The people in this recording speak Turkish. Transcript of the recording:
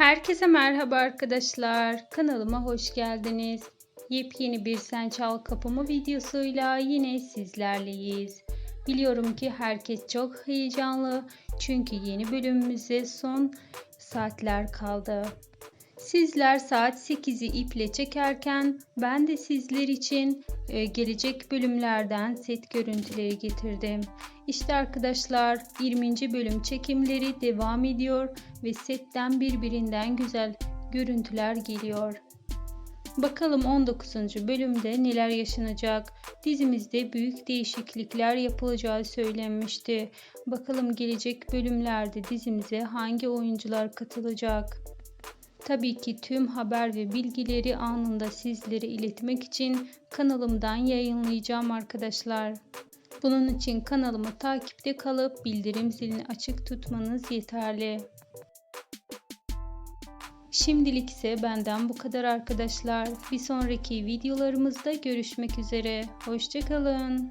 Herkese merhaba arkadaşlar. Kanalıma hoş geldiniz. Yepyeni bir Sen Çal Kapımı videosuyla yine sizlerleyiz. Biliyorum ki herkes çok heyecanlı çünkü yeni bölümümüze son saatler kaldı. Sizler saat 8'i iple çekerken ben de sizler için e, gelecek bölümlerden set görüntüleri getirdim. İşte arkadaşlar 20. bölüm çekimleri devam ediyor ve setten birbirinden güzel görüntüler geliyor. Bakalım 19. bölümde neler yaşanacak? Dizimizde büyük değişiklikler yapılacağı söylenmişti. Bakalım gelecek bölümlerde dizimize hangi oyuncular katılacak? Tabii ki tüm haber ve bilgileri anında sizlere iletmek için kanalımdan yayınlayacağım arkadaşlar. Bunun için kanalımı takipte kalıp bildirim zilini açık tutmanız yeterli. Şimdilik ise benden bu kadar arkadaşlar. Bir sonraki videolarımızda görüşmek üzere. Hoşçakalın.